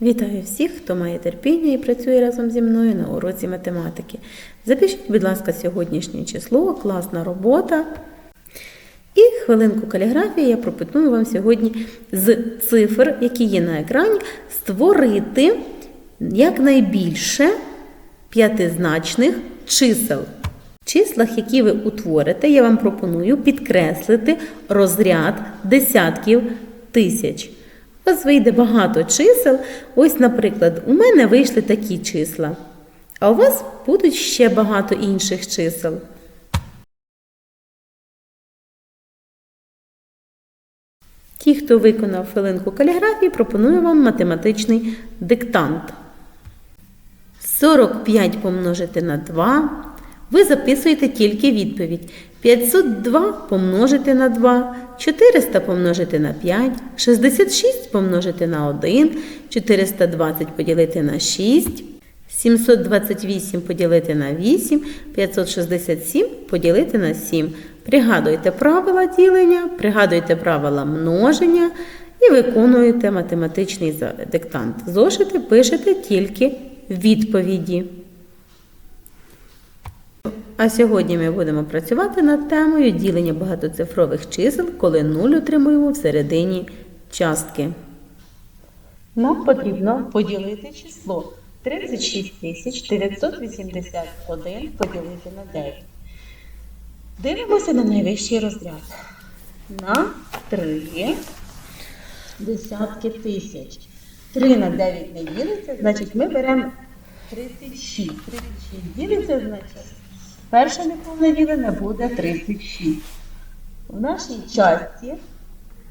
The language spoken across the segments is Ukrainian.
Вітаю всіх, хто має терпіння і працює разом зі мною на уроці математики. Запишіть, будь ласка, сьогоднішнє число, класна робота. І хвилинку каліграфії я пропоную вам сьогодні з цифр, які є на екрані, створити якнайбільше п'ятизначних чисел. Числах, які ви утворите, я вам пропоную підкреслити розряд десятків тисяч. У вас вийде багато чисел. Ось, наприклад, у мене вийшли такі числа. А у вас будуть ще багато інших чисел. Ті, хто виконав хвилинку каліграфії, пропоную вам математичний диктант. 45 помножити на 2. Ви записуєте тільки відповідь. 502 помножити на 2, 400 помножити на 5, 66 помножити на 1, 420 поділити на 6, 728 поділити на 8, 567 поділити на 7. Пригадуйте правила ділення, пригадуйте правила множення і виконуєте математичний диктант. Зошити пишете тільки відповіді. А сьогодні ми будемо працювати над темою ділення багатоцифрових чисел, коли 0 отримуємо всередині частки. Нам потрібно поділити число 36 981 поділити на 9. Дивимося на найвищий розряд. На 3 десятки тисяч. 3 на 9 не ділиться, значить ми беремо 36. 36 ділиться, значить перше неповне ділене буде 36. В нашій часті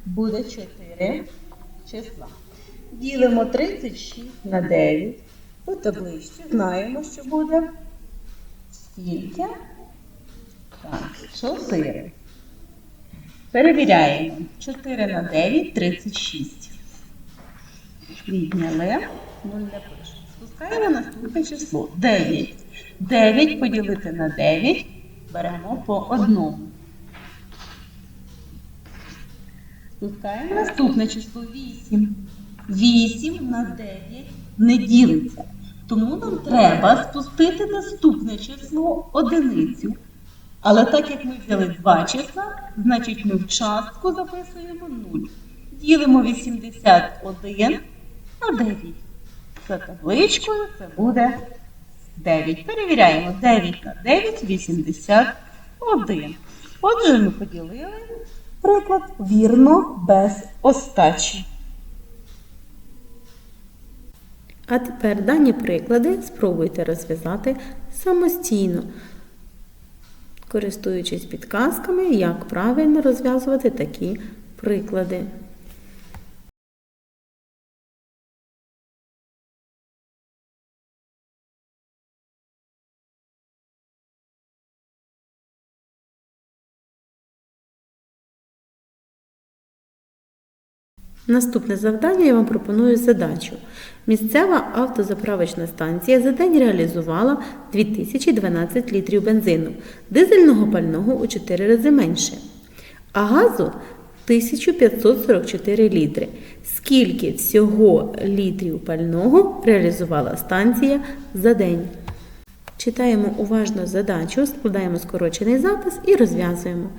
буде 4 числа. Ділимо 36 на 9. У табличці знаємо, що буде скільки? Так, 4. Перевіряємо. 4 на 9 36. Відняли. 0 не пишемо. Спускаємо наступне число. 9. 9 поділити на 9 беремо по одному. Спускаємо наступне число 8. 8 на 9 не ділиться. Тому нам треба спустити наступне число одиницю. Але так як ми взяли два числа, значить ми в частку записуємо 0. Ділимо 81 на 9. За табличкою це буде 9. Перевіряємо 9 на 9 81. Отже, ми поділили приклад вірно без остачі. А тепер дані приклади спробуйте розв'язати самостійно, користуючись підказками, як правильно розв'язувати такі приклади. Наступне завдання я вам пропоную задачу. Місцева автозаправочна станція за день реалізувала 2012 літрів бензину, дизельного пального у 4 рази менше, а газу 1544 літри. Скільки всього літрів пального реалізувала станція за день? Читаємо уважно задачу, складаємо скорочений запис і розв'язуємо.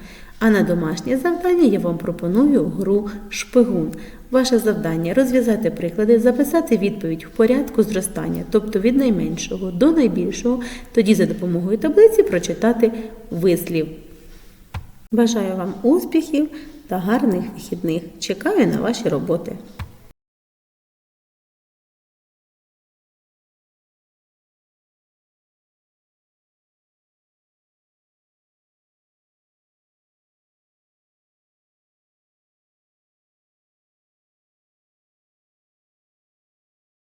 А на домашнє завдання я вам пропоную гру шпигун. Ваше завдання розв'язати приклади, записати відповідь в порядку зростання, тобто від найменшого до найбільшого, тоді за допомогою таблиці прочитати вислів. Бажаю вам успіхів та гарних вихідних. Чекаю на ваші роботи.